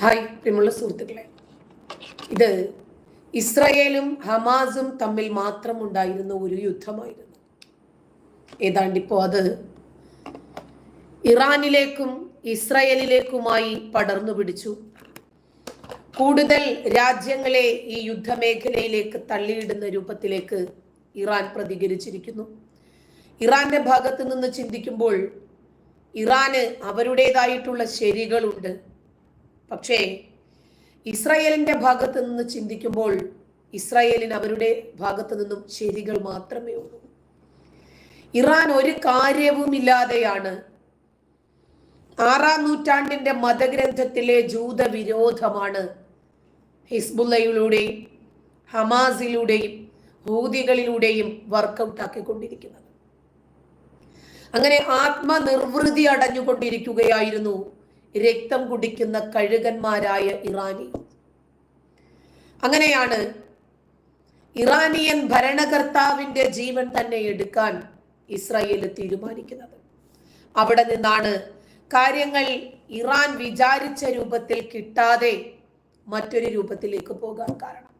Hi പ്രിയമുള്ള സുഹൃത്തുക്കളെ. ഇത് ഇസ്രയേലും ഹമാസും തമ്മിൽ മാത്രം ഉണ്ടായിരുന്ന ഒരു യുദ്ധമായിരുന്നു. ഏതാണ്ടിപ്പോൾ അത് ഇറാനിലേക്കും ഇസ്രയേലിലേക്കുമായി പടർന്നു പിടിച്ചു. കൂടുതൽ രാജ്യങ്ങളെ ഈ യുദ്ധമേഖലയിലേക്ക് തള്ളിയിടുന്ന രൂപത്തിലേക്ക് ഇറാൻ പ്രതികരിച്ചിരിക്കുന്നു. ഇറാന്റെ ഭാഗത്ത് നിന്ന് ചിന്തിക്കുമ്പോൾ ഇറാന് അവരുടേതായിട്ടുള്ള ശരികളുണ്ട്. പക്ഷേ ഇസ്രായേലിന്റെ ഭാഗത്ത് നിന്ന് ചിന്തിക്കുമ്പോൾ ഇസ്രായേലിന് അവരുടെ ഭാഗത്ത് നിന്നും ശരികൾ മാത്രമേ ഉള്ളൂ. ഇറാൻ ഒരു കാര്യവുമില്ലാതെയാണ് ആറാം നൂറ്റാണ്ടിന്റെ മതഗ്രന്ഥത്തിലെ ജൂത വിരോധമാണ് ഹിസ്ബുല്ലയിലൂടെയും ഹമാസിലൂടെയും ഹൂതികളിലൂടെയും വർക്കൗട്ട് ആക്കിക്കൊണ്ടിരിക്കുന്നത് അങ്ങനെ ആത്മനിർവൃതി അടഞ്ഞുകൊണ്ടിരിക്കുകയായിരുന്നു രക്തം കുടിക്കുന്ന കഴുകന്മാരായ ഇറാനി. അങ്ങനെയാണ് ഇറാനിയൻ ഭരണകർത്താവിന്റെ ജീവൻ തന്നെ എടുക്കാൻ ഇസ്രായേൽ തീരുമാനിക്കുന്നത്. അവിടെ നിന്നാണ് കാര്യങ്ങൾ ഇറാൻ വിചാരിച്ച രൂപത്തിൽ കിട്ടാതെ മറ്റൊരു രൂപത്തിലേക്ക് പോകാൻ കാരണം.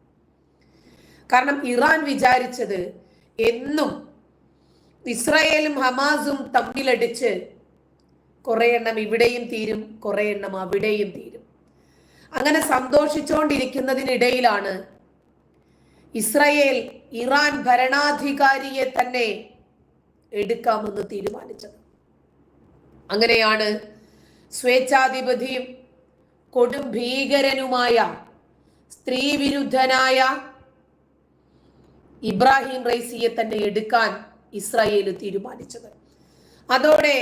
കാരണം ഇറാൻ വിചാരിച്ചത് എന്നും ഇസ്രായേലും ഹമാസും തമ്മിലടിച്ച് കുറെ എണ്ണം ഇവിടെയും തീരും കുറെ എണ്ണം അവിടെയും തീരും. അങ്ങനെ സന്തോഷിച്ചുകൊണ്ടിരിക്കുന്നതിനിടയിലാണ് ഇസ്രയേൽ ഇറാൻ ഭരണാധികാരിയെ തന്നെ എടുക്കാമെന്ന് തീരുമാനിച്ചത്. അങ്ങനെയാണ് സ്വേച്ഛാധിപതിയും കൊടും ഭീകരനുമായ സ്ത്രീവിരുദ്ധനായ ഇബ്രാഹിം റൈസിയെ തന്നെ എടുക്കാൻ ഇസ്രായേൽ തീരുമാനിച്ചത്. അതോടെ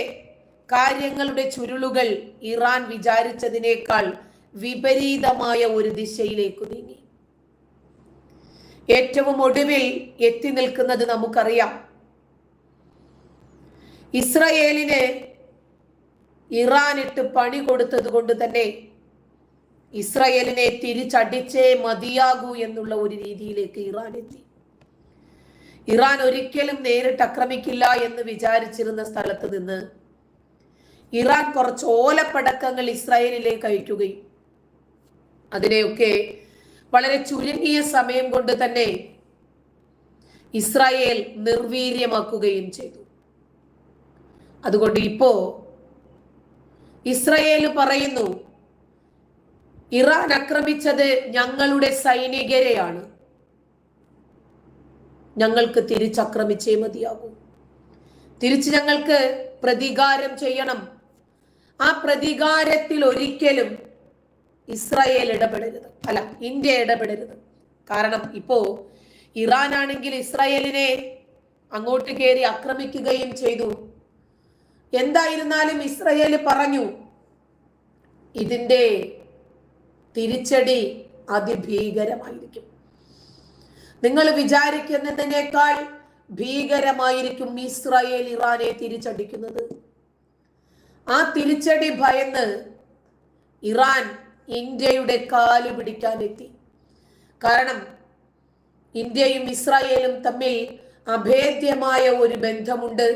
കാര്യങ്ങളുടെ ചുരുളുകൾ ഇറാൻ വിചാരിച്ചതിനേക്കാൾ വിപരീതമായ ഒരു ദിശയിലേക്ക് നീങ്ങി. ഏറ്റവും ഒടുവിൽ എത്തി നിൽക്കുന്നത് നമുക്കറിയാം. ഇസ്രയേലിന് ഇറാനിട്ട് പണി കൊടുത്തത് കൊണ്ട് തന്നെ ഇസ്രയേലിനെ തിരിച്ചടിച്ചേ മതിയാകൂ എന്നുള്ള ഒരു രീതിയിലേക്ക് ഇറാൻ എത്തി. ഇറാൻ ഒരിക്കലും നേരിട്ട് ആക്രമിക്കില്ല എന്ന് വിചാരിച്ചിരുന്ന സ്ഥലത്ത് നിന്ന് ഇറാൻ കുറച്ച് ഓലപ്പടക്കങ്ങൾ ഇസ്രായേലിലേക്ക് അയക്കുകയും അതിനെയൊക്കെ വളരെ ചുരുങ്ങിയ സമയം കൊണ്ട് തന്നെ ഇസ്രായേൽ നിർവീര്യമാക്കുകയും ചെയ്തു. അതുകൊണ്ട് ഇപ്പോ ഇസ്രായേൽ പറയുന്നു ഇറാൻ ആക്രമിച്ചത് ഞങ്ങളുടെ സൈനികരെയാണ്. ഞങ്ങൾക്ക് തിരിച്ചക്രമിച്ചേ മതിയാകൂ. തിരിച്ച് ഞങ്ങൾക്ക് പ്രതികാരം ചെയ്യണം. ആ പ്രതികാരത്തിൽ ഒരിക്കലും ഇസ്രായേൽ ഇടപെടരുത്. അല്ല ഇന്ത്യ ഇടപെടരുത്. കാരണം ഇപ്പോ ഇറാൻ ആണെങ്കിൽ ഇസ്രായേലിനെ അങ്ങോട്ട് കയറി ആക്രമിക്കുകയും ചെയ്തു. എന്തായിരുന്നാലും ഇസ്രായേൽ പറഞ്ഞു ഇതിന്റെ തിരിച്ചടി അതിഭീകരമായിരിക്കും. നിങ്ങൾ വിചാരിക്കുന്നതിനേക്കാൾ ഭീകരമായിരിക്കും ഇസ്രായേൽ ഇറാനെ തിരിച്ചടിക്കുന്നത്. ആ തിരിച്ചടി ഭയന്ന് ഇറാൻ ഇന്ത്യയുടെ കാൽ പിടിക്കാനെത്തി. കാരണം ഇന്ത്യയും ഇസ്രായേലും തമ്മിൽ അഭേദ്യമായ ഒരു ബന്ധമുണ്ട്.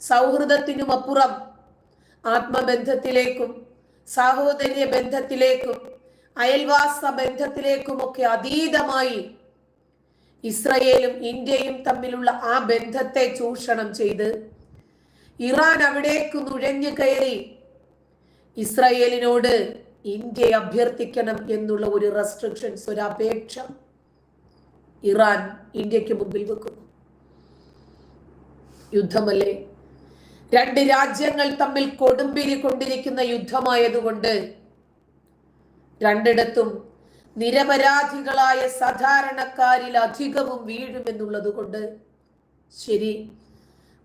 സൗഹൃദത്തിനും അപ്പുറം ആത്മബന്ധത്തിലേക്കും സാഹോദര്യ ബന്ധത്തിലേക്കും അയൽവാസ ബന്ധത്തിലേക്കുമൊക്കെ അതീതമായി ഇസ്രയേലും ഇന്ത്യയും തമ്മിലുള്ള ആ ബന്ധത്തെ ചൂഷണം ചെയ്ത് ഇറാൻ അവിടേക്ക് നുഴഞ്ഞു കയറി. ഇസ്രയേലിനോട് ഇന്ത്യയെ അഭ്യർത്ഥിക്കണം എന്നുള്ള ഒരു റെസ്ട്രിക്ഷൻസ് ഒരു അപേക്ഷ ഇറാൻ ഇന്ത്യയ്ക്ക് മുമ്പിൽ വെക്കുന്നു. യുദ്ധമല്ലേ? രണ്ട് രാജ്യങ്ങൾ തമ്മിൽ കൊടുമ്പിരി കൊണ്ടിരിക്കുന്ന യുദ്ധമായതുകൊണ്ട് രണ്ടിടത്തും നിരപരാധികളായ സാധാരണക്കാരിൽ അധികവും വീഴുമെന്നുള്ളത് കൊണ്ട് ശരി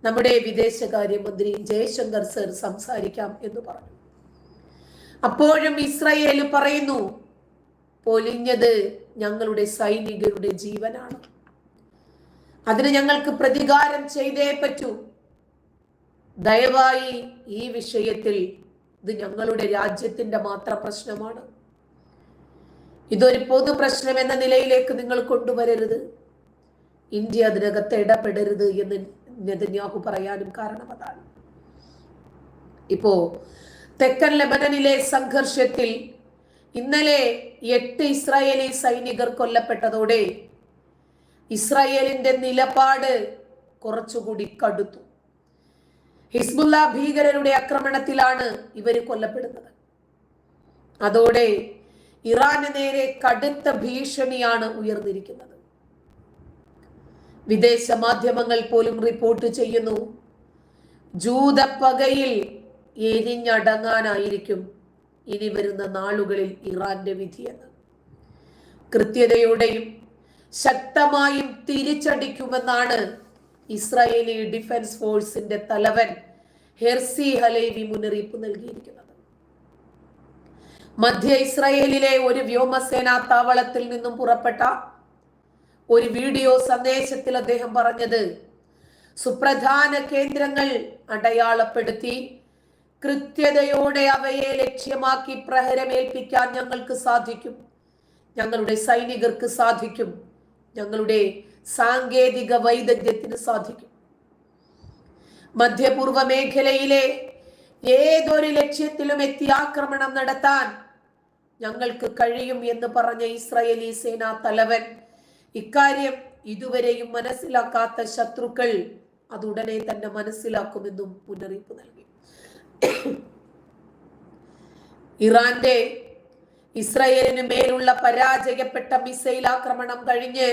നമ്മുടെ വിദേശകാര്യമന്ത്രി ജയശങ്കർ സർ സംസാരിക്കാം എന്ന് പറഞ്ഞു. അപ്പോഴും ഇസ്രയേൽ പറയുന്നു പൊലിഞ്ഞത് ഞങ്ങളുടെ സൈനികരുടെ ജീവനാണ്. അതിന് ഞങ്ങൾക്ക് പ്രതികാരം ചെയ്തേ പറ്റൂ. ദയവായി ഈ വിഷയത്തിൽ ഇത് ഞങ്ങളുടെ രാജ്യത്തിന്റെ മാത്ര പ്രശ്നമാണ്. ഇതൊരു പൊതു പ്രശ്നം എന്ന നിലയിലേക്ക് നിങ്ങൾ കൊണ്ടുവരരുത്. ഇന്ത്യ അതിനകത്ത് ഇടപെടരുത് എന്ന് നെതന്യാഹു പറയാനും കാരണം അതാണ്. ഇപ്പോ തെക്കൻ ലെബനനിലെ സംഘർഷത്തിൽ ഇന്നലെ എട്ട് ഇസ്രായേലി സൈനികർ കൊല്ലപ്പെട്ടതോടെ ഇസ്രായേലിന്റെ നിലപാട് കുറച്ചുകൂടി കടുത്തു. ഹിസ്ബുല്ല ഭീകരരുടെ ആക്രമണത്തിലാണ് ഇവർ കൊല്ലപ്പെടുന്നത്. അതോടെ ഇറാന് നേരെ കടുത്ത ഭീഷണിയാണ് ഉയർന്നിരിക്കുന്നത്. വിദേശ മാധ്യമങ്ങൾ പോലും റിപ്പോർട്ട് ചെയ്യുന്നു. ജൂതപ്പകയിൽ എരിഞ്ഞടങ്ങാനായിരിക്കും ഇനി വരുന്ന നാളുകളിൽ ഇറാന്റെ വിധിയെന്ന് കൃത്യതയോടെയും ശക്തമായും തിരിച്ചടിക്കുമെന്നാണ് ഇസ്രായേലി ഡിഫൻസ് ഫോഴ്സിന്റെ തലവൻ ഹെർസി ഹലേവി മുന്നറിയിപ്പ് നൽകിയിരിക്കുന്നത്. മധ്യ ഇസ്രായേലിലെ ഒരു വ്യോമസേനാ താവളത്തിൽ നിന്നും പുറപ്പെട്ട ഒരു വീഡിയോ സന്ദേശത്തിൽ അദ്ദേഹം പറഞ്ഞത് സുപ്രധാന കേന്ദ്രങ്ങൾ അടയാളപ്പെടുത്തി കൃത്യതയോടെ അവയെ ലക്ഷ്യമാക്കി പ്രഹരമേൽപ്പിക്കാൻ ഞങ്ങൾക്ക് സാധിക്കും. ഞങ്ങളുടെ സൈനികർക്ക് സാധിക്കും. ഞങ്ങളുടെ സാങ്കേതിക വൈദഗ്ധ്യത്തിന് സാധിക്കും. മധ്യപൂർവ മേഖലയിലെ ഏതൊരു ലക്ഷ്യത്തിലും എത്തി ആക്രമണം നടത്താൻ ഞങ്ങൾക്ക് കഴിയും എന്ന് പറഞ്ഞ ഇസ്രയേലി സേനാ തലവൻ ഇക്കാര്യം ഇതുവരെയും മനസ്സിലാക്കാത്ത ശത്രുക്കൾ അതുടനെ തന്നെ മനസ്സിലാക്കുമെന്നും മുന്നറിയിപ്പ് നൽകി. ഇറാന്റെ ഇസ്രയേലിന് മേലുള്ള പരാജയപ്പെട്ട മിസൈൽ ആക്രമണം കഴിഞ്ഞ്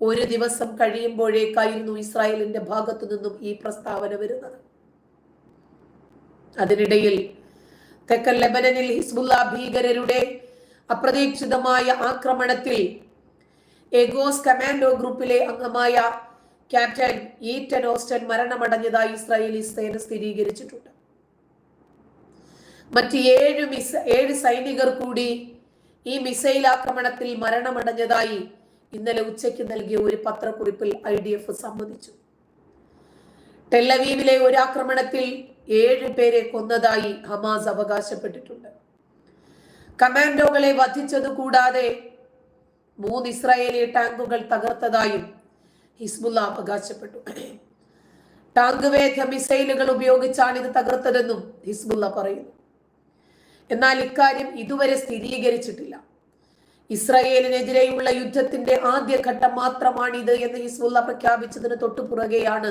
ഒരു ദിവസം കഴിയുമ്പോഴേക്കായിരുന്നു ഇസ്രായേലിന്റെ ഭാഗത്തു നിന്നും ഈ പ്രസ്താവന വരുന്നത്. അതിനിടയിൽ തെക്കൻ ലെബനനിൽ ഹിസ്ബുല്ല ഭീകരരുടെ അപ്രതീക്ഷിതമായ ആക്രമണത്തിൽ എഗോസ് കമാൻഡോ ഗ്രൂപ്പിലെ അംഗമായ ക്യാപ്റ്റൻ ഈറ്റൻ ഓസ്റ്റൻ മരണമടഞ്ഞതായി ഇസ്രായേലി സേന സ്ഥിരീകരിച്ചിട്ടുണ്ട്. മറ്റ് ഏഴ് മിസ ഏഴ് സൈനികർ കൂടി ഈ മിസൈൽ ആക്രമണത്തിൽ മരണമടഞ്ഞതായി ഇന്നലെ ഉച്ചയ്ക്ക് നൽകിയ ഒരു പത്രക്കുറിപ്പിൽ ഐ ഡി എഫ് സമ്മതിച്ചു. ടെല്ലവീവിലെ ഒരു ആക്രമണത്തിൽ ഏഴ് പേരെ കൊന്നതായി ഹമാസ് അവകാശപ്പെട്ടിട്ടുണ്ട്. കമാൻഡോകളെ വധിച്ചത് കൂടാതെ മൂന്ന് ഇസ്രായേലി ടാങ്കുകൾ തകർത്തതായും ഹിസ്ബുല്ല അവകാശപ്പെട്ടു. ടാങ്ക് വേദ്യ മിസൈലുകൾ ഉപയോഗിച്ചാണ് ഇത് തകർത്തതെന്നും ഹിസ്ബുല്ല പറയുന്നു. എന്നാൽ ഇക്കാര്യം ഇതുവരെ സ്ഥിരീകരിച്ചിട്ടില്ല. ഇസ്രായേലിനെതിരെയുള്ള യുദ്ധത്തിന്റെ ആദ്യഘട്ടം മാത്രമാണിത് എന്ന് ഹിസ്ബുല്ല പ്രഖ്യാപിച്ചതിന് തൊട്ടു പുറകെയാണ്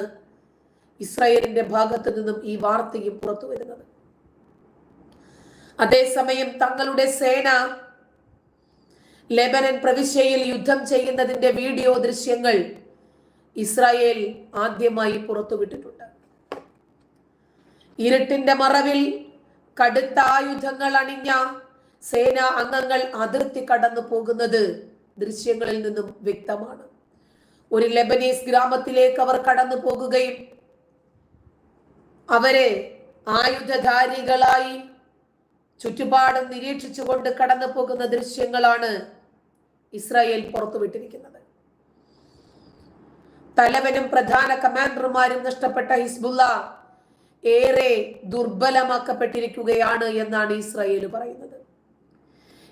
ഇസ്രായേലിന്റെ ഭാഗത്തു നിന്നും ഈ വാർത്തയും പുറത്തു വരുന്നത്. അതേസമയം തങ്ങളുടെ സേന ലെബനൻ പ്രവിശ്യയിൽ യുദ്ധം ചെയ്യുന്നതിന്റെ വീഡിയോ ദൃശ്യങ്ങൾ ഇസ്രായേൽ ആദ്യമായി പുറത്തുവിട്ടിട്ടുണ്ട്. ഇരുട്ടിന്റെ മറവിൽ കടുത്ത ആയുധങ്ങൾ അണിഞ്ഞ സേനാ അംഗങ്ങൾ അതിർത്തി കടന്നു പോകുന്നത് ദൃശ്യങ്ങളിൽ നിന്നും വ്യക്തമാണ്. ഒരു ലെബനീസ് ഗ്രാമത്തിലേക്ക് അവർ കടന്നു പോകുകയും അവരെ ആയുധധാരികളായി ചുറ്റുപാടും നിരീക്ഷിച്ചുകൊണ്ട് കടന്നു പോകുന്ന ദൃശ്യങ്ങളാണ് ഇസ്രായേൽ പുറത്തുവിട്ടിരിക്കുന്നത് തലവനും പ്രധാന കമാൻഡർമാരും നഷ്ടപ്പെട്ട ഹിസ്ബുല്ല ഏറെ ദുർബലമാക്കപ്പെട്ടിരിക്കുകയാണ് എന്നാണ് ഇസ്രായേൽ പറയുന്നത്.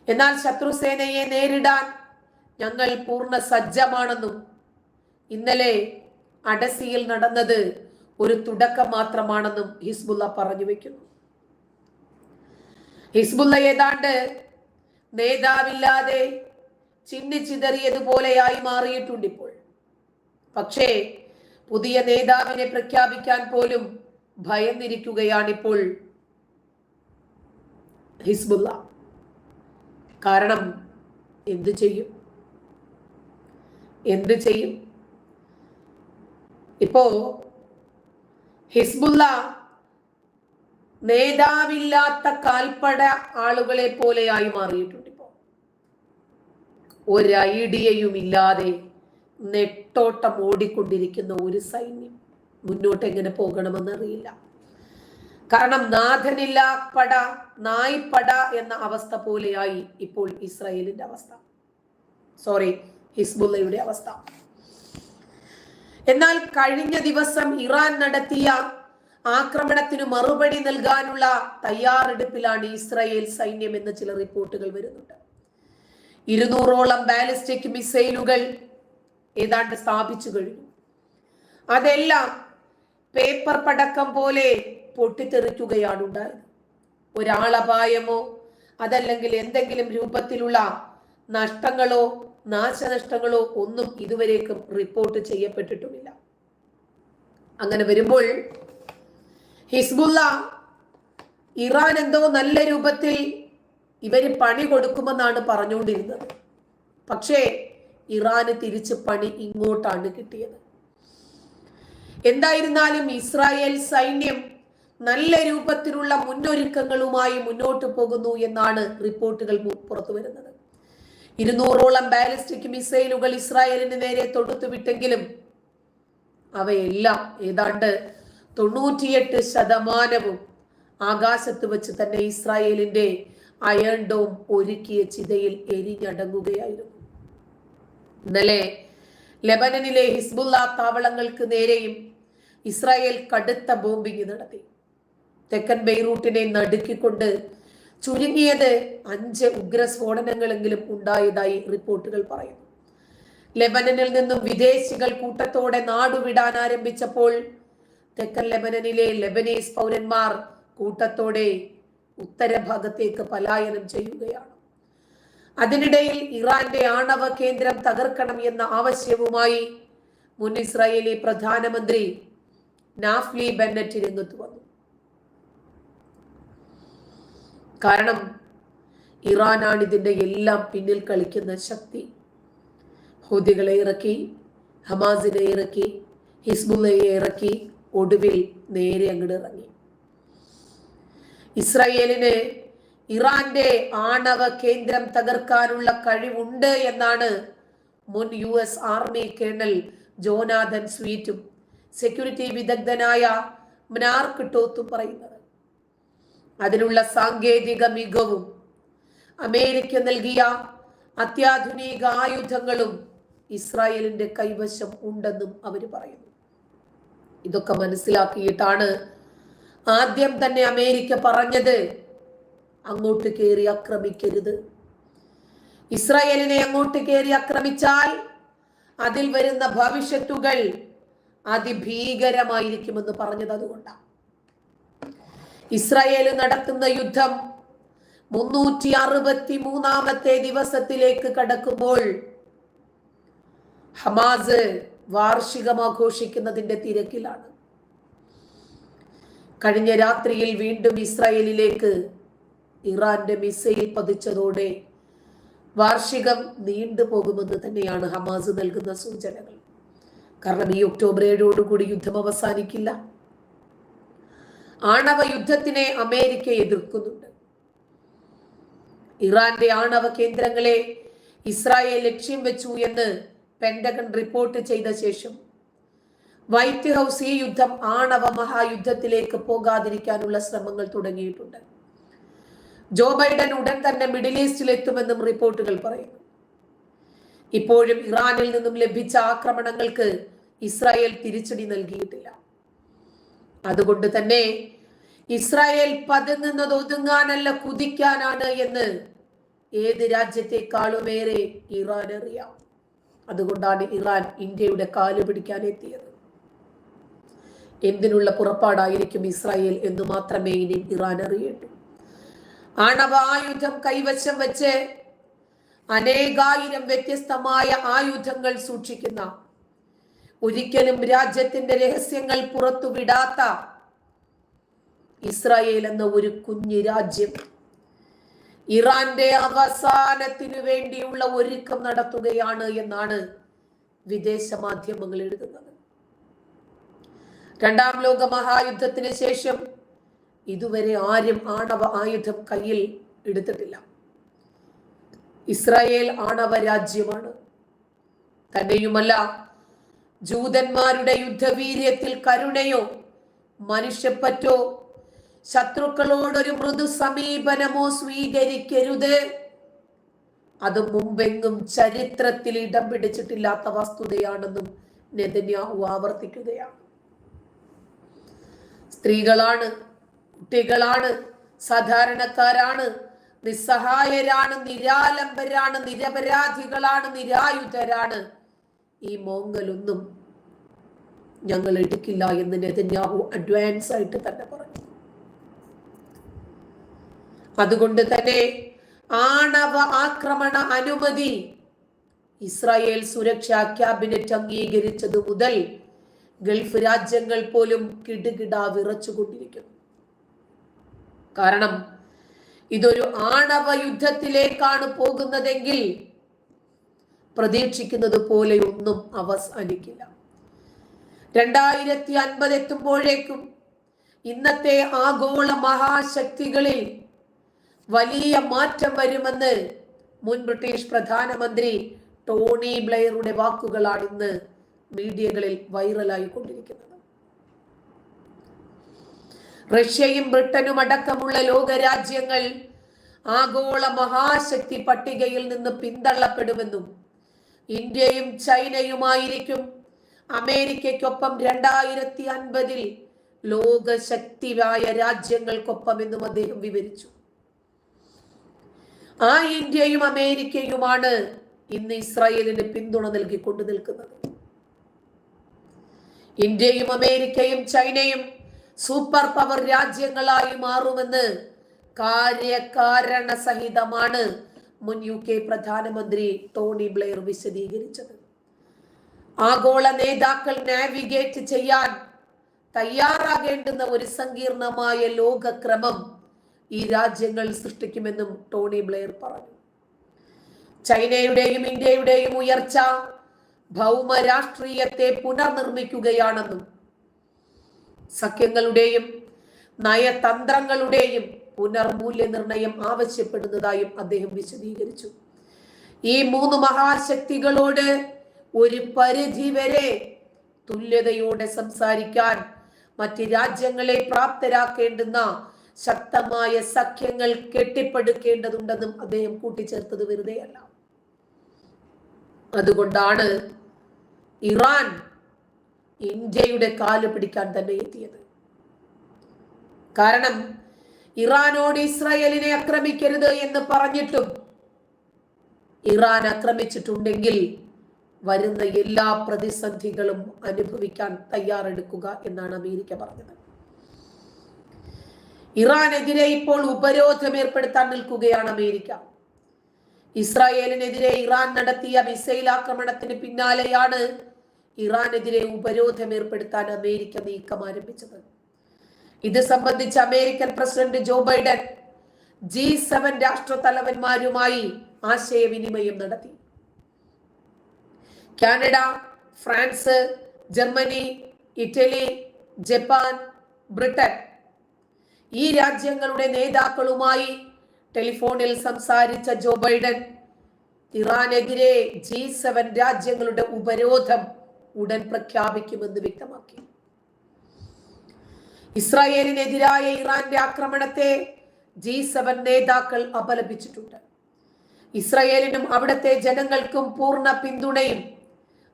എന്നാൽ ശത്രുസേനയെ നേരിടാൻ ഞങ്ങൾ പൂർണ സജ്ജമാണെന്നും ഇന്നലെ അഡസിയിൽ നടന്നത് ഒരു തുടക്കം മാത്രമാണെന്നും ഹിസ്ബുല്ല പറഞ്ഞു വെക്കുന്നു. ഹിസ്ബുല്ല ഏതാണ്ട് നേതാവില്ലാതെ ചിന്നിച്ചിതറിയതുപോലെയായി മാറിയിട്ടുണ്ട് ഇപ്പോൾ. പക്ഷേ പുതിയ നേതാവിനെ പ്രഖ്യാപിക്കാൻ പോലും ഭയന്നിരിക്കുകയാണിപ്പോൾ ഹിസ്ബുല്ല കാരണം എന്തു ചെയ്യും? എന്ത് ചെയ്യും? ഇപ്പോ ഹിസ്ബുല്ല നേതാവില്ലാത്ത കാൽപ്പട ആളുകളെ പോലെയായി മാറിയിട്ടുണ്ട്. ഇപ്പോ ഒരു ഐഡിയയും ഇല്ലാതെ നെട്ടോട്ടം ഓടിക്കൊണ്ടിരിക്കുന്ന ഒരു സൈന്യം മുന്നോട്ട് എങ്ങനെ പോകണമെന്നറിയില്ല. കാരണം നാഥനില്ല പട നായ്പട എന്ന അവസ്ഥ പോലെയായി ഇപ്പോൾ ഇസ്രായേലിന്റെ അവസ്ഥ. സോറി ഹിസ്ബുള്ളയുടെ അവസ്ഥ. എന്നാൽ കഴിഞ്ഞ ദിവസം ഇറാൻ നടത്തിയ ആക്രമണത്തിന് മറുപടി നൽകാനുള്ള തയ്യാറെടുപ്പിലാണ് ഇസ്രായേൽ സൈന്യം എന്ന ചില റിപ്പോർട്ടുകൾ വരുന്നുണ്ട്. ഇരുന്നൂറോളം ബാലിസ്റ്റിക് മിസൈലുകൾ ഏതാണ്ട് സ്ഥാപിച്ചു കഴിഞ്ഞു. അതെല്ലാം പേപ്പർ പടക്കം പോലെ പൊട്ടിത്തെറിക്കുകയാണ് ഉണ്ടായത്. ഒരാളപായമോ അതല്ലെങ്കിൽ എന്തെങ്കിലും രൂപത്തിലുള്ള നഷ്ടങ്ങളോ നാശനഷ്ടങ്ങളോ ഒന്നും ഇതുവരേക്കും റിപ്പോർട്ട് ചെയ്യപ്പെട്ടിട്ടുമില്ല. അങ്ങനെ വരുമ്പോൾ ഹിസ്ബുല്ല ഇറാൻ എന്തോ നല്ല രൂപത്തിൽ ഇവർ പണി കൊടുക്കുമെന്നാണ് പറഞ്ഞുകൊണ്ടിരുന്നത്. പക്ഷേ ഇറാന് തിരിച്ച് പണി ഇങ്ങോട്ടാണ് കിട്ടിയത്. എന്തായിരുന്നാലും ഇസ്രായേൽ സൈന്യം നല്ല രൂപത്തിലുള്ള മുന്നൊരുക്കങ്ങളുമായി മുന്നോട്ട് പോകുന്നു എന്നാണ് റിപ്പോർട്ടുകൾ പുറത്തു വരുന്നത്. ഇരുന്നൂറോളം ബാലിസ്റ്റിക് മിസൈലുകൾ ഇസ്രായേലിന് നേരെ തൊടുത്തുവിട്ടെങ്കിലും അവയെല്ലാം ഏതാണ്ട് തൊണ്ണൂറ്റിയെട്ട് ശതമാനവും ആകാശത്ത് വെച്ച് തന്നെ ഇസ്രായേലിന്റെ അയൺ ഡോം ഒരുക്കിയ ചിതയിൽ എരിഞ്ഞടങ്ങുകയായിരുന്നു. ഇന്നലെ ലെബനനിലെ ഹിസ്ബുല്ല താവളങ്ങൾക്ക് നേരെയും ഇസ്രായേൽ കടുത്ത ബോംബിംഗ് നടത്തി. തെക്കൻ ബെയ്റൂട്ടിനെ നടുക്കിക്കൊണ്ട് ചുരുങ്ങിയത് അഞ്ച് ഉഗ്ര ഉഗ്രസ്ഫോടനങ്ങളെങ്കിലും ഉണ്ടായതായി റിപ്പോർട്ടുകൾ പറയുന്നു. ലെബനനിൽ നിന്നും വിദേശികൾ കൂട്ടത്തോടെ നാടുവിടാൻ ആരംഭിച്ചപ്പോൾ തെക്കൻ ലെബനനിലെ ലെബനീസ് പൗരന്മാർ കൂട്ടത്തോടെ ഉത്തരഭാഗത്തേക്ക് പലായനം ചെയ്യുകയാണ്. അതിനിടയിൽ ഇറാന്റെ ആണവ കേന്ദ്രം തകർക്കണം എന്ന ആവശ്യവുമായി മുൻ ഇസ്രായേലി പ്രധാനമന്ത്രി നാഫ്ലി ബെന്നറ്റ് രംഗത്ത് വന്നു. കാരണം ഇറാനാണ് ഇതിന്റെ എല്ലാം പിന്നിൽ കളിക്കുന്ന ശക്തി. ഹൂദികളെ ഇറക്കി ഹമാസിനെ ഇറക്കി ഹിസ്ബുള്ളയെ ഇറക്കി ഒടുവിൽ നേരെ അങ്ങോട്ട് ഇറങ്ങി. ഇസ്രായേലിന് ഇറാന്റെ ആണവ കേന്ദ്രം തകർക്കാനുള്ള കഴിവുണ്ട് എന്നാണ് മുൻ U S army colonel Jonathan സ്വീറ്റും security വിദഗ്ധനായ മനാർക്ക് ടോത്തും പറയുന്നത്. അതിനുള്ള സാങ്കേതിക മികവും അമേരിക്ക നൽകിയ അത്യാധുനിക ആയുധങ്ങളും ഇസ്രായേലിന്റെ കൈവശം ഉണ്ടെന്നും അവർ പറയുന്നു. ഇതൊക്കെ മനസ്സിലാക്കിയിട്ടാണ് ആദ്യം തന്നെ അമേരിക്ക പറഞ്ഞത് അങ്ങോട്ട് കയറി ആക്രമിക്കരുത്. ഇസ്രായേലിനെ അങ്ങോട്ട് കയറി ആക്രമിച്ചാൽ അതിൽ വരുന്ന ഭവിഷ്യത്തുകൾ അതിഭീകരമായിരിക്കുമെന്ന് പറഞ്ഞത് അതുകൊണ്ടാണ് ഇസ്രായേൽ നടത്തുന്ന യുദ്ധം മുന്നൂറ്റി അറുപത്തി മൂന്നാമത്തെ ദിവസത്തിലേക്ക് കടക്കുമ്പോൾ ഹമാസ് വാർഷികം ആഘോഷിക്കുന്നതിന്റെ തിരക്കിലാണ്. കഴിഞ്ഞ രാത്രിയിൽ വീണ്ടും ഇസ്രായേലിലേക്ക് ഇറാന്റെ മിസൈൽ പതിച്ചതോടെ വാർഷികം നീണ്ടുപോകുമെന്ന് തന്നെയാണ് ഹമാസ് നൽകുന്ന സൂചനകൾ. കാരണം ഈ ഒക്ടോബർ ഏഴോടുകൂടി യുദ്ധം അവസാനിക്കില്ല. ആണവ യുദ്ധത്തിനെ അമേരിക്ക എതിർക്കുന്നുണ്ട്. ഇറാന്റെ ആണവ കേന്ദ്രങ്ങളെ ഇസ്രായേൽ ലക്ഷ്യം വെച്ചു എന്ന് പെന്റഗൺ റിപ്പോർട്ട് ചെയ്ത ശേഷം വൈറ്റ് ഹൗസ് ഈ യുദ്ധം ആണവ മഹായുദ്ധത്തിലേക്ക് പോകാതിരിക്കാനുള്ള ശ്രമങ്ങൾ തുടങ്ങിയിട്ടുണ്ട്. ജോ ബൈഡൻ ഉടൻ തന്നെ മിഡിൽ ഈസ്റ്റിൽ എത്തുമെന്നും റിപ്പോർട്ടുകൾ പറയുന്നു. ഇപ്പോഴും ഇറാനിൽ നിന്നും ലഭിച്ച ആക്രമണങ്ങൾക്ക് ഇസ്രായേൽ തിരിച്ചടി നൽകിയിട്ടില്ല. അതുകൊണ്ട് തന്നെ ഇസ്രായേൽ പതുങ്ങുന്നത് ഒതുങ്ങാനല്ല കുതിക്കാനാണ് എന്ന് ഏത് രാജ്യത്തെക്കാളുമേറെ ഇറാൻ അറിയാം അതുകൊണ്ടാണ് ഇറാൻ ഇന്ത്യയുടെ കാൽ പിടിക്കാൻ എത്തിയത്. എന്തിനുള്ള പുറപ്പാടായിരിക്കും ഇസ്രായേൽ എന്ന് മാത്രമേ ഇനി ഇറാൻ അറിയട്ടു. ആണവ ആയുധം കൈവശം വെച്ച് അനേകായിരം വ്യത്യസ്തമായ ആയുധങ്ങൾ സൂക്ഷിക്കുന്ന ഒരിക്കലും രാജ്യത്തിന്റെ രഹസ്യങ്ങൾ പുറത്തുവിടാത്ത ഇസ്രായേൽ എന്ന ഒരു കുഞ്ഞു രാജ്യം ഇറാന്റെ അവസാനത്തിനു വേണ്ടിയുള്ള ഒരുക്കം നടത്തുകയാണ് എന്നാണ് വിദേശ മാധ്യമങ്ങൾ എഴുതുന്നത്. രണ്ടാം ലോക മഹായുദ്ധത്തിന് ശേഷം ഇതുവരെ ആരും ആണവ ആയുധം കയ്യിൽ എടുത്തിട്ടില്ല. ഇസ്രായേൽ ആണവ രാജ്യമാണ്. തന്നെയുമല്ല ജൂതന്മാരുടെ യുദ്ധവീര്യത്തിൽ കരുണയോ മനുഷ്യപ്പറ്റോ ശത്രുക്കളോടൊരു മൃദു സമീപനമോ സ്വീകരിക്കരുത്. അത് മുമ്പെങ്ങും ചരിത്രത്തിൽ ഇടം പിടിച്ചിട്ടില്ലാത്ത വസ്തുതയാണെന്നും നെതന്യാഹു ആവർത്തിക്കുകയാണ്. സ്ത്രീകളാണ് കുട്ടികളാണ് സാധാരണക്കാരാണ് നിസ്സഹായരാണ് നിരാലംബരാണ് നിരപരാധികളാണ് നിരായുധരാണ്. ഈ മോങ്ങലൊന്നും ഞങ്ങൾ എടുക്കില്ല എന്ന് നെതന്യാഹു അഡ്വാൻസ് ആയിട്ട് തന്നെ പറഞ്ഞു. അതുകൊണ്ട് തന്നെ ആണവ ആക്രമണ അനുമതി ഇസ്രായേൽ സുരക്ഷാ ക്യാബിനറ്റ് അംഗീകരിച്ചത് മുതൽ ഗൾഫ് രാജ്യങ്ങൾ പോലും കിടുകിട വിറച്ചുകൊണ്ടിരിക്കുന്നു കാരണം ഇതൊരു ആണവ യുദ്ധത്തിലേക്കാണ് പോകുന്നതെങ്കിൽ പ്രതീക്ഷിക്കുന്നത് പോലെ ഒന്നും അവസാനിക്കില്ല. രണ്ടായിരത്തി അൻപത് എത്തുമ്പോഴേക്കും ഇന്നത്തെ ആഗോള മഹാശക്തികളിൽ വലിയ മാറ്റം വരുമെന്ന് മുൻ ബ്രിട്ടീഷ് പ്രധാനമന്ത്രി ടോണി ബ്ലെയറുടെ വാക്കുകളാണ് ഇന്ന് മീഡിയകളിൽ വൈറലായി കൊണ്ടിരിക്കുന്നത് റഷ്യയും ബ്രിട്ടനും അടക്കമുള്ള ലോകരാജ്യങ്ങൾ ആഗോള മഹാശക്തി പട്ടികയിൽ നിന്ന് പിന്തള്ളപ്പെടുമെന്നും ഇന്ത്യയും ചൈനയുമായിരിക്കും അമേരിക്കയ്ക്കൊപ്പം രണ്ടായിരത്തി അൻപതിൽ ലോകശക്തിയായ രാജ്യങ്ങൾക്കൊപ്പം എന്നും അദ്ദേഹം വിവരിച്ചു. ആ ഇന്ത്യയും അമേരിക്കയുമാണ് ഇന്ന് ഇസ്രായേലിന് പിന്തുണ നൽകിക്കൊണ്ട് നിൽക്കുന്നത്. ഇന്ത്യയും അമേരിക്കയും ചൈനയും സൂപ്പർ പവർ രാജ്യങ്ങളായി മാറുമെന്ന് കാര്യകാരണ സഹിതമാണ് മുൻ യു കെ പ്രധാനമന്ത്രി ടോണി ബ്ലെയർ വിശദീകരിച്ചത്. ആഗോള നേതാക്കൾ നാവിഗേറ്റ് ചെയ്യാൻ തയ്യാറാകേണ്ടുന്ന ഒരു സങ്കീർണമായ ലോകക്രമം ഈ രാജ്യങ്ങൾ സൃഷ്ടിക്കുമെന്നും ടോണി ബ്ലെയർ പറഞ്ഞു. ചൈനയുടെയും ഇന്ത്യയുടെയും ഉയർച്ച ഭൗമ രാഷ്ട്രീയത്തെ പുനർനിർമ്മിക്കുകയാണെന്നും സഖ്യങ്ങളുടെയും നയതന്ത്രങ്ങളുടെയും പുനർമൂല്യനിർണയം ആവശ്യപ്പെടുന്നതായും അദ്ദേഹം വിശദീകരിച്ചു. ഈ മൂന്ന് മഹാശക്തികളോട് ഒരു പരിധി വരെ തുല്യതയോടെ സംസാരിക്കാൻ മറ്റ് രാജ്യങ്ങളെ പ്രാപ്തരാക്കേണ്ടുന്ന ശക്തമായ സഖ്യങ്ങൾ കെട്ടിപ്പടുക്കേണ്ടതുണ്ടെന്നും അദ്ദേഹം കൂട്ടിച്ചേർത്തത് വെറുതെയല്ല. അതുകൊണ്ടാണ് ഇറാൻ ഇന്ത്യയുടെ കാൽ പിടിക്കാൻ തന്നെ എത്തിയത്. കാരണം ഇറാനോട് ഇസ്രായേലിനെ ആക്രമിക്കരുത് എന്ന് പറഞ്ഞിട്ടും ഇറാൻ ആക്രമിച്ചിട്ടുണ്ടെങ്കിൽ വരുന്ന എല്ലാ പ്രതിസന്ധികളും അനുഭവിക്കാൻ തയ്യാറെടുക്കുക എന്നാണ് അമേരിക്ക പറഞ്ഞത്. ഇറാനെതിരെ ഇപ്പോൾ ഉപരോധം ഏർപ്പെടുത്താൻ നിൽക്കുകയാണ് അമേരിക്ക. ഇസ്രായേലിനെതിരെ ഇറാൻ നടത്തിയ മിസൈൽ ആക്രമണത്തിന് പിന്നാലെയാണ് ഇറാനെതിരെ ഉപരോധം ഏർപ്പെടുത്താൻ അമേരിക്ക നീക്കം ആരംഭിച്ചത്. ഇത് സംബന്ധിച്ച് American president Joe Biden G seven രാഷ്ട്ര തലവന്മാരുമായി ആശയവിനിമയം നടത്തി. Canada France Germany Italy Japan Britain ഈ രാജ്യങ്ങളുടെ നേതാക്കളുമായി ടെലിഫോണിൽ സംസാരിച്ച ജോ ബൈഡൻ ഇറാനെതിരെ ജി സെവൻ രാജ്യങ്ങളുടെ ഉപരോധം ഉടൻ പ്രഖ്യാപിക്കുമെന്ന് വ്യക്തമാക്കി. ഇസ്രായേലിനെതിരായ ഇറാന്റെ ആക്രമണത്തെ ജി സെവൻ നേതാക്കൾ അപലപിച്ചിട്ടുണ്ട്. ഇസ്രായേലിനും അവിടുത്തെ ജനങ്ങൾക്കും പൂർണ പിന്തുണയും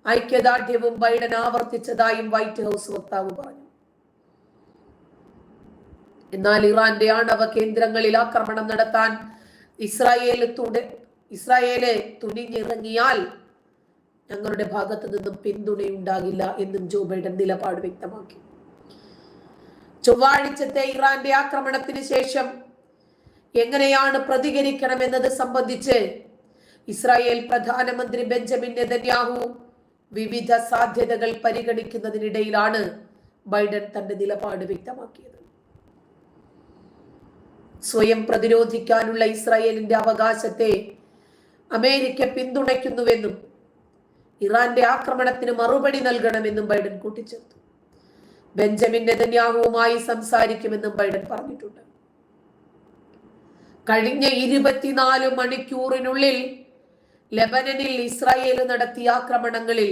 ഐക്യദാർഢ്യവും ബൈഡൻ ആവർത്തിച്ചതായും വൈറ്റ് ഹൗസ് വക്താവ് പറഞ്ഞു. എന്നാൽ ഇറാന്റെ ആണവ കേന്ദ്രങ്ങളിൽ ആക്രമണം നടത്താൻ ഇസ്രായേൽ തുട ഇസ്രായേലെ തുനിഞ്ഞിറങ്ങിയാൽ ഞങ്ങളുടെ ഭാഗത്തു നിന്നും പിന്തുണയുണ്ടാകില്ല എന്നും ജോ ബൈഡൻ നിലപാട് വ്യക്തമാക്കി. ചൊവ്വാഴ്ചത്തെ ഇറാന്റെ ആക്രമണത്തിന് ശേഷം എങ്ങനെയാണ് പ്രതികരിക്കണം എന്നത് സംബന്ധിച്ച് ഇസ്രായേൽ പ്രധാനമന്ത്രി ബെഞ്ചമിൻ നെതന്യാഹു വിവിധ സാധ്യതകൾ പരിഗണിക്കുന്നതിനിടയിലാണ് ബൈഡൻ തന്റെ നിലപാട് വ്യക്തമാക്കിയത്. സ്വയം പ്രതിരോധിക്കാനുള്ള ഇസ്രായേലിന്റെ അവകാശത്തെ അമേരിക്ക പിന്തുണയ്ക്കുന്നുവെന്നും ഇറാന്റെ ആക്രമണത്തിന് മറുപടി നൽകണമെന്നും ബൈഡൻ കൂട്ടിച്ചേർത്തു. ബെഞ്ചമിൻ നെതന്യാഹുവുമായി സംസാരിക്കുമെന്നും ബൈഡൻ പറഞ്ഞിട്ടുണ്ട്. കഴിഞ്ഞ ഇരുപത്തിനാല് മണിക്കൂറിനുള്ളിൽ ലെബനനിൽ ഇസ്രായേൽ നടത്തിയ ആക്രമണങ്ങളിൽ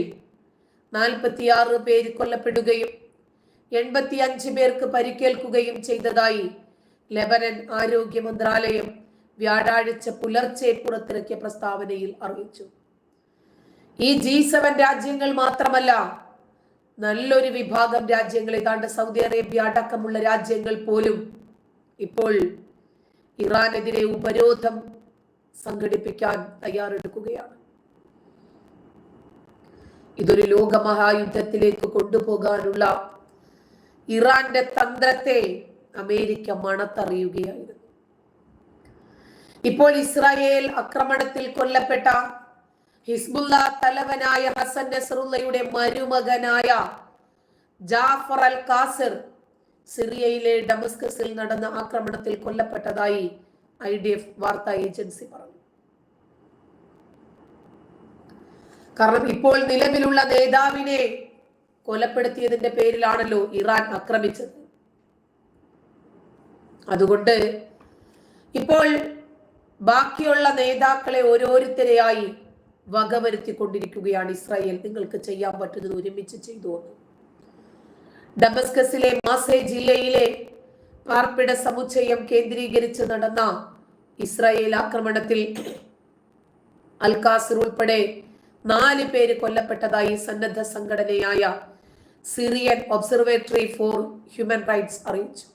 നാൽപ്പത്തിയാറ് പേര് കൊല്ലപ്പെടുകയും എൺപത്തി അഞ്ച് പേർക്ക് പരിക്കേൽക്കുകയും ചെയ്തതായി ലെബനൻ ആരോഗ്യ മന്ത്രാലയം വ്യാഴാഴ്ച പുലർച്ചെ പുറത്തിറക്കിയ പ്രസ്താവനയിൽ അറിയിച്ചു. ഈ ജി സെവൻ രാജ്യങ്ങൾ മാത്രമല്ല നല്ലൊരു വിഭാഗം രാജ്യങ്ങൾ ഏതാണ്ട് സൗദി അറേബ്യ അടക്കമുള്ള രാജ്യങ്ങൾ പോലും ഇപ്പോൾ ഇറാനെതിരെ ഉപരോധം സംഘടിപ്പിക്കാൻ തയ്യാറെടുക്കുകയാണ്. ഇതൊരു ലോകമഹായുദ്ധത്തിലേക്ക് കൊണ്ടുപോകാനുള്ള ഇറാന്റെ തന്ത്രത്തെ അമേരിക്ക മണത്തറിയുകയായിരുന്നു. ഇപ്പോൾ ഇസ്രായേൽ ആക്രമണത്തിൽ കൊല്ലപ്പെട്ട ഹിസ്ബുല്ല തലവനായ ഹസൻ നസറുല്ലയുടെ മരുമകനായ ജാഫർ അൽ കാസിർ സിറിയയിലെ ഡമസ്കസിൽ നടന്ന ആക്രമണത്തിൽ കൊല്ലപ്പെട്ടതായി ഐ ഡി എഫ് വാർത്താ ഏജൻസി പറഞ്ഞു. കാരണം ഇപ്പോൾ നിലവിലുള്ള നേതാവിനെ കൊലപ്പെടുത്തിയതിന്റെ പേരിലാണല്ലോ ഇറാൻ ആക്രമിച്ചത്. അതുകൊണ്ട് ഇപ്പോൾ ബാക്കിയുള്ള നേതാക്കളെ ഓരോരുത്തരെയായി വകവരുത്തിക്കൊണ്ടിരിക്കുകയാണ് ഇസ്രായേൽ. നിങ്ങൾക്ക് ചെയ്യാൻ പറ്റുന്നത് ഒരുമിച്ച് ചെയ്തു ഡബസ്കസിലെ മാസെ ജില്ലയിലെ പാർപ്പിട സമുച്ചയം കേന്ദ്രീകരിച്ച് നടന്ന ഇസ്രായേൽ ആക്രമണത്തിൽ അൽകാസിർ ഉൾപ്പെടെ നാല് പേര് കൊല്ലപ്പെട്ടതായി സന്നദ്ധ സംഘടനയായ Syrian Observatory for Human Rights അറിയിച്ചു.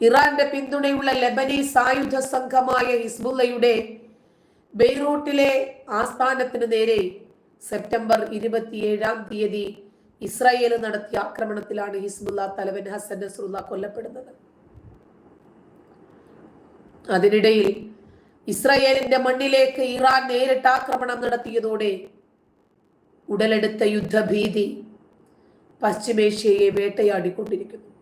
ഇറാന്റെ പിന്തുണയുള്ള ലെബനീസ് ആയുധ സംഘമായ ഹിസ്ബുള്ളയുടെ ബെയ്റൂട്ടിലെ ആസ്ഥാനത്തിന് നേരെ സെപ്റ്റംബർ ഇരുപത്തിയേഴാം തീയതി ഇസ്രായേൽ നടത്തിയ ആക്രമണത്തിലാണ് ഹിസ്ബുല്ല തലവൻ ഹസൻ നസ്രുല്ല കൊല്ലപ്പെടുന്നത്. അതിനിടയിൽ ഇസ്രായേലിന്റെ മണ്ണിലേക്ക് ഇറാൻ നേരിട്ട് ആക്രമണം നടത്തിയതോടെ ഉടലെടുത്ത യുദ്ധഭീതി പശ്ചിമേഷ്യയെ വേട്ടയാടിക്കൊണ്ടിരിക്കുന്നു.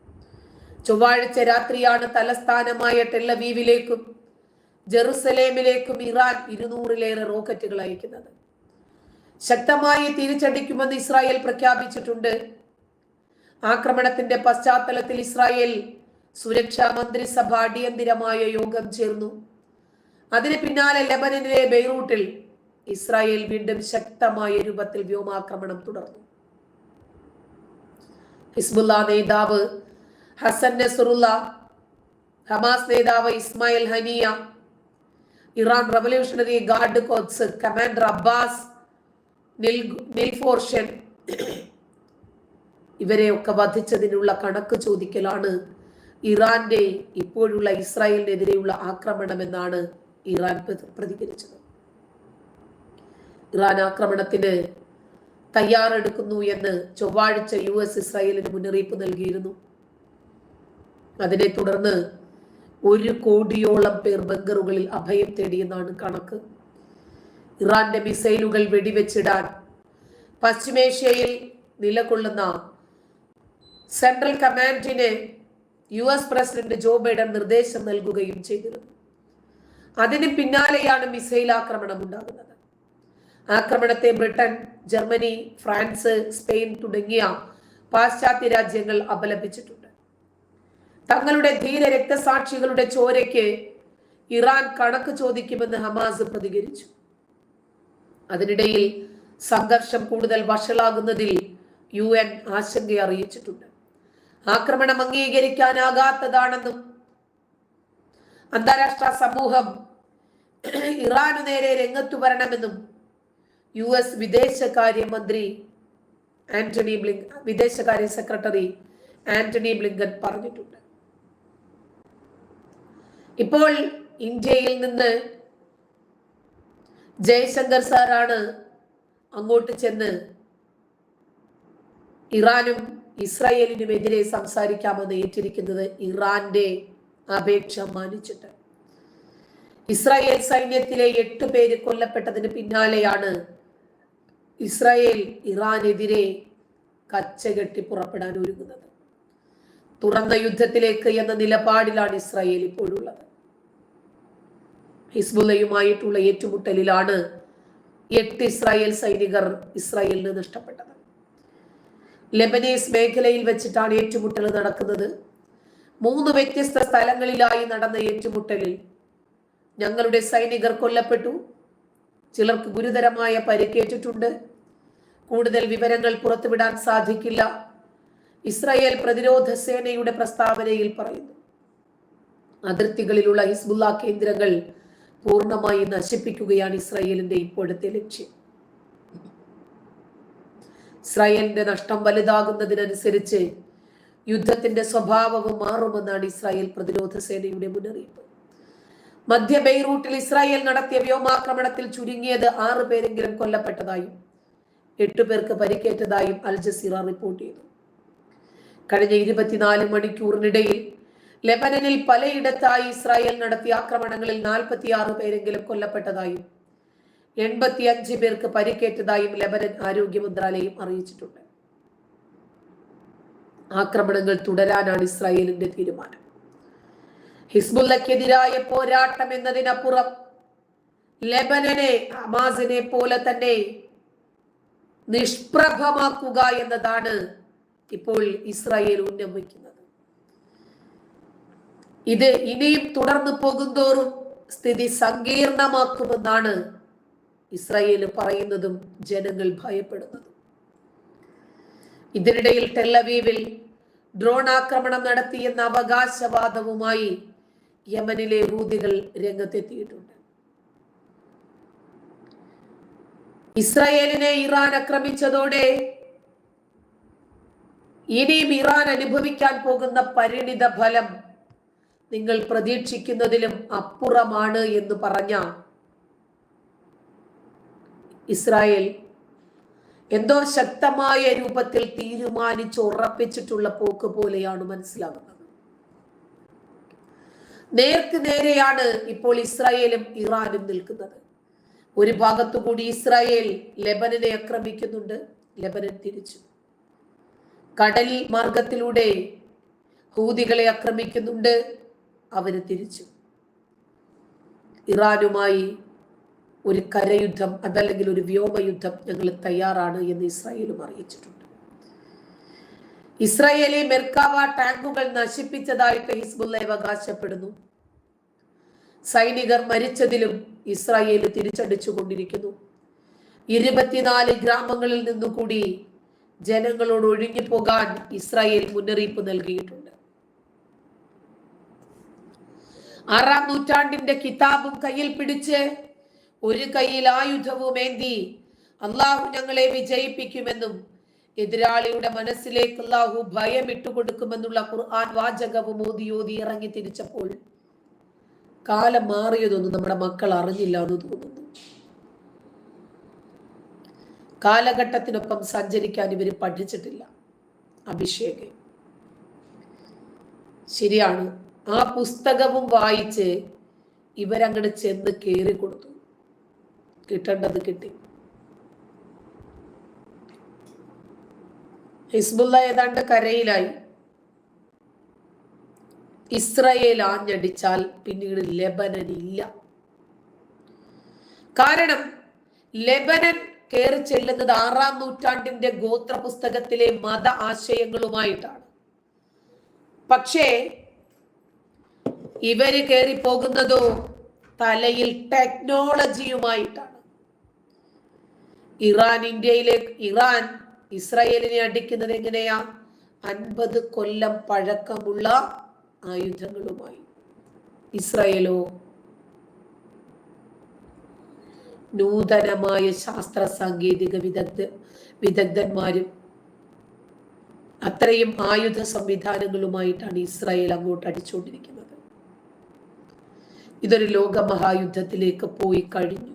ചൊവ്വാഴ്ച രാത്രിയാണ് തലസ്ഥാനമായ ടെല്ലവീവിലേക്കും ജെറുസലേമിലേക്കും ഇറാൻ ഇരുന്നൂറിലേറെ റോക്കറ്റുകൾ അയക്കുന്നത്. ശക്തമായി തിരിച്ചടിക്കുമെന്ന് ഇസ്രായേൽ പ്രഖ്യാപിച്ചിട്ടുണ്ട്. ആക്രമണത്തിന്റെ പശ്ചാത്തലത്തിൽ ഇസ്രായേൽ സുരക്ഷാ മന്ത്രിസഭ അടിയന്തിരമായ യോഗം ചേർന്നു. അതിന് പിന്നാലെ ലെബനനിലെ ബെയ്റൂട്ടിൽ ഇസ്രായേൽ വീണ്ടും ശക്തമായ രൂപത്തിൽ വ്യോമാക്രമണം തുടർന്നു. ഹിസ്ബുല്ല നേതാവ് ഹസൻ നസറുല്ല ഹമാസ് നേതാവ് Ismail Haniyeh Iran Revolutionary Guard corps commander Abbas Nilforoushan ഇവരെയൊക്കെ വധിച്ചതിനുള്ള കണക്ക് ചോദിക്കലാണ് ഇറാന്റെ ഇപ്പോഴുള്ള ഇസ്രായേലിനെതിരെയുള്ള ആക്രമണമെന്നാണ് ഇറാൻ പ്രതികരിച്ചത്. ഇറാൻ ആക്രമണത്തിന് തയ്യാറെടുക്കുന്നു എന്ന് ചൊവ്വാഴ്ച യു എസ് ഇസ്രായേലിന് മുന്നറിയിപ്പ് നൽകിയിരുന്നു. അതിനെ തുടർന്ന് ഒരു കോടിയോളം പേർ ബങ്കറുകളിൽ അഭയം തേടിയെന്നാണ് കണക്ക്. ഇറാന്റെ മിസൈലുകൾ വെടിവെച്ചിടാൻ പശ്ചിമേഷ്യയിൽ നിലകൊള്ളുന്ന central കമാൻഡിന് U S president Joe Biden നിർദ്ദേശം നൽകുകയും ചെയ്തിരുന്നു. അതിന് പിന്നാലെയാണ് മിസൈൽ ആക്രമണം ഉണ്ടാകുന്നത്. ആക്രമണത്തെ ബ്രിട്ടൻ ജർമ്മനി ഫ്രാൻസ് സ്പെയിൻ തുടങ്ങിയ പാശ്ചാത്യ രാജ്യങ്ങൾ അപലപിച്ചിട്ടുണ്ട്. തങ്ങളുടെ ധീര രക്തസാക്ഷികളുടെ ചോരയ്ക്ക് ഇറാൻ കണക്ക് ചോദിക്കുമെന്ന് ഹമാസ് പ്രതികരിച്ചു. അതിനിടയിൽ സംഘർഷം കൂടുതൽ വഷളാകുന്നതിൽ യു എൻ ആശങ്ക അറിയിച്ചിട്ടുണ്ട്. ആക്രമണം അംഗീകരിക്കാനാകാത്തതാണെന്നും അന്താരാഷ്ട്ര സമൂഹം ഇറാനു നേരെ രംഗത്തു വരണമെന്നും യു എസ് വിദേശകാര്യമന്ത്രി ആന്റണി ബ്ലിങ്ക് വിദേശകാര്യ സെക്രട്ടറി ആന്റണി ബ്ലിങ്കൻ പറഞ്ഞിട്ടുണ്ട്. ഇപ്പോൾ ഇന്ത്യയിൽ നിന്ന് ജയശങ്കർ സാറാണ് അങ്ങോട്ട് ചെന്ന് ഇറാനും ഇസ്രായേലിനുമെതിരെ സംസാരിക്കാമെന്ന് ഏറ്റിരിക്കുന്നത് ഇറാന്റെ അപേക്ഷ മാനിച്ചിട്ട്. ഇസ്രായേൽ സൈന്യത്തിലെ എട്ട് പേര് കൊല്ലപ്പെട്ടതിന് പിന്നാലെയാണ് ഇസ്രായേൽ ഇറാനെതിരെ കച്ചകെട്ടി പുറപ്പെടാൻ ഒരുങ്ങുന്നത്. തുറന്ന യുദ്ധത്തിലേക്ക് എന്ന നിലപാടിലാണ് ഇസ്രായേൽ ഇപ്പോഴുള്ളത്. ഹിസ്ബുലയുമായിട്ടുള്ള ഏറ്റുമുട്ടലിലാണ് എട്ട് ഇസ്രായേൽ സൈനികർ ഇസ്രായേലിന് നഷ്ടപ്പെട്ടത്. ലെബനീസ് മേഖലയിൽ വെച്ചിട്ടാണ് ഏറ്റുമുട്ടൽ നടക്കുന്നത്. മൂന്ന് വ്യത്യസ്ത സ്ഥലങ്ങളിലായി നടന്ന ഏറ്റുമുട്ടലിൽ ഞങ്ങളുടെ സൈനികർ കൊല്ലപ്പെട്ടു. ചിലർക്ക് ഗുരുതരമായ പരിക്കേറ്റിട്ടുണ്ട്. കൂടുതൽ വിവരങ്ങൾ പുറത്തുവിടാൻ സാധിക്കില്ല. ഇസ്രായേൽ പ്രതിരോധ സേനയുടെ പ്രസ്താവനയിൽ പറയുന്നു. അതിർത്തികളിലുള്ള ഹിസ്ബുല്ല കേന്ദ്രങ്ങൾ പൂർണമായി നശിപ്പിക്കുകയാണ് ഇസ്രായേലിന്റെ ഇപ്പോഴത്തെ ലക്ഷ്യം. ഇസ്രായേലിന്റെ നഷ്ടം വലുതാകുന്നതിനനുസരിച്ച് യുദ്ധത്തിന്റെ സ്വഭാവവും മാറുമെന്നാണ് ഇസ്രായേൽ പ്രതിരോധ സേനയുടെ മുന്നറിയിപ്പ്. മധ്യ ബെയ്റൂട്ടിൽ ഇസ്രായേൽ നടത്തിയ വ്യോമാക്രമണത്തിൽ ചുരുങ്ങിയത് ആറ് പേരെങ്കിലും കൊല്ലപ്പെട്ടതായും എട്ടു പേർക്ക് പരിക്കേറ്റതായും അൽ ജസീറ റിപ്പോർട്ട് ചെയ്തു. കഴിഞ്ഞ ഇരുപത്തിനാല് മണിക്കൂറിനിടയിൽ ലെബനനിൽ പലയിടത്തായി ഇസ്രായേൽ നടത്തിയ ആക്രമണങ്ങളിൽ നാൽപ്പത്തിയാറ് പേരെങ്കിലും കൊല്ലപ്പെട്ടതായും എൺപത്തി അഞ്ച് പേർക്ക് പരിക്കേറ്റതായും ലെബനൻ ആരോഗ്യ മന്ത്രാലയം അറിയിച്ചിട്ടുണ്ട്. ആക്രമണങ്ങൾ തുടരാനാണ് ഇസ്രായേലിന്റെ തീരുമാനം. ഹിസ്ബുല്ലക്കെതിരായ പോരാട്ടം എന്നതിനപ്പുറം ലെബനനെ ഹമാസിനെ പോലെ തന്നെ നിഷ്പ്രഭമാക്കുക എന്നതാണ് ഇപ്പോൾ ഇസ്രായേൽ ഉന്നമിക്കുന്നത്. ഇത് ഇനിയും തുടർന്നു പോകുന്തോറും സ്ഥിതി സങ്കീർണമാക്കുമെന്നാണ് ഇസ്രായേൽ പറയുന്നതും ജനങ്ങൾ ഭയപ്പെടുന്നതും. ഇതിനിടയിൽ ടെല്ലവീവിൽ ഡ്രോൺ ആക്രമണം നടത്തിയെന്ന അവകാശവാദവുമായി യമനിലെ ഹൂതികൾ രംഗത്തെത്തിയിട്ടുണ്ട്. ഇസ്രായേലിനെ ഇറാൻ ആക്രമിച്ചതോടെ ഇനിയും ഇറാൻ അനുഭവിക്കാൻ പോകുന്ന പരിണിത ഫലം നിങ്ങൾ പ്രതീക്ഷിക്കുന്നതിലും അപ്പുറമാണ് എന്ന് പറഞ്ഞ ഇസ്രായേൽ എന്തോ ശക്തമായ രൂപത്തിൽ തീരുമാനിച്ച് ഉറപ്പിച്ചിട്ടുള്ള പോക്ക് പോലെയാണ് മനസ്സിലാകുന്നത്. നേർക്ക് നേരെയാണ് ഇപ്പോൾ ഇസ്രായേലും ഇറാനും നിൽക്കുന്നത്. ഒരു ഭാഗത്തുകൂടി ഇസ്രായേൽ ലെബനനെ ആക്രമിക്കുന്നുണ്ട് ലെബനൻ തിരിച്ചു. കടൽ മാർഗത്തിലൂടെ ഹൂതികളെ ആക്രമിക്കുന്നുണ്ട്. അവർ തിരിച്ചു. ഇറാനുമായി ഒരു കരയുദ്ധം അതല്ലെങ്കിൽ ഒരു വ്യോമയുദ്ധം ഞങ്ങൾ തയ്യാറാണ് എന്ന് ഇസ്രായേലും അറിയിച്ചിട്ടുണ്ട്. ഇസ്രായേലി മെർക്കാവ ടാങ്കുകൾ നശിപ്പിച്ചതായിട്ട് ഹിസ്ബുല്ല അവകാശപ്പെടുന്നു. സൈനികർ മരിച്ചതിലും ഇസ്രായേൽ തിരിച്ചടിച്ചു കൊണ്ടിരിക്കുന്നു ഇരുപത്തിനാല് ഗ്രാമങ്ങളിൽ നിന്നു കൂടി ജനങ്ങളോട് ഒഴിഞ്ഞു പോകാൻ ഇസ്രായേൽ മുന്നറിയിപ്പ് നൽകിയിട്ടുണ്ട്. ആറാം നൂറ്റാണ്ടിന്റെ കിതാബും കയ്യിൽ പിടിച്ച് ഒരു കയ്യിൽ ആയുധവും ഏന്തി അള്ളാഹു ഞങ്ങളെ വിജയിപ്പിക്കുമെന്നും എതിരാളിയുടെ മനസ്സിലേക്ക് അള്ളാഹു ഭയം ഇട്ടുകൊടുക്കുമെന്നുള്ള ഖുർആൻ വാചകവും ഓതി ഓതി ഇറങ്ങി തിരിച്ചപ്പോൾ കാലം മാറിയതൊന്നും നമ്മുടെ മക്കൾ അറിഞ്ഞില്ല എന്ന് തോന്നുന്നു. കാലഘട്ടത്തിനൊപ്പം സഞ്ചരിക്കാൻ ഇവർ പഠിച്ചിട്ടില്ല. അഭിഷേക്. ശരിയാണ്. ആ പുസ്തകവും വായിച്ച് ഇവരങ്ങോട്ട് ചെന്ന് കയറി കൊടുത്തു. കിട്ടേണ്ടത് കിട്ടി. ഹിസ്ബുല്ല ഏതാണ്ട് കരയിലായി. ഇസ്രയേൽ ആഞ്ഞടിച്ചാൽ പിന്നീട് ലെബനൻ ഇല്ല കാരണം ലെബനൻ കയറി ചെല്ലുന്നത് ആറാം നൂറ്റാണ്ടിന്റെ ഗോത്ര പുസ്തകത്തിലെ മത ആശയങ്ങളുമായിട്ടാണ്. പക്ഷേ ഇവർ കയറി പോകുന്നതോ തലയിൽ ടെക്നോളജിയുമായിട്ടാണ്. ഇറാൻ ഇന്ത്യയിലേക്ക് ഇറാൻ ഇസ്രായേലിനെ അടിക്കുന്നത് എങ്ങനെയാ? അൻപത് കൊല്ലം പഴക്കമുള്ള ആയുധങ്ങളുമായി. ഇസ്രായേലോ നൂതനമായ ശാസ്ത്ര സാങ്കേതിക വിദഗ്ധ വിദഗ്ധന്മാരും അത്രയും ആയുധ സംവിധാനങ്ങളുമായിട്ടാണ് ഇസ്രായേൽ അങ്ങോട്ട് അടിച്ചുകൊണ്ടിരിക്കുന്നത് ഇതൊരു ലോകമഹായുദ്ധത്തിലേക്ക് പോയി കഴിഞ്ഞു.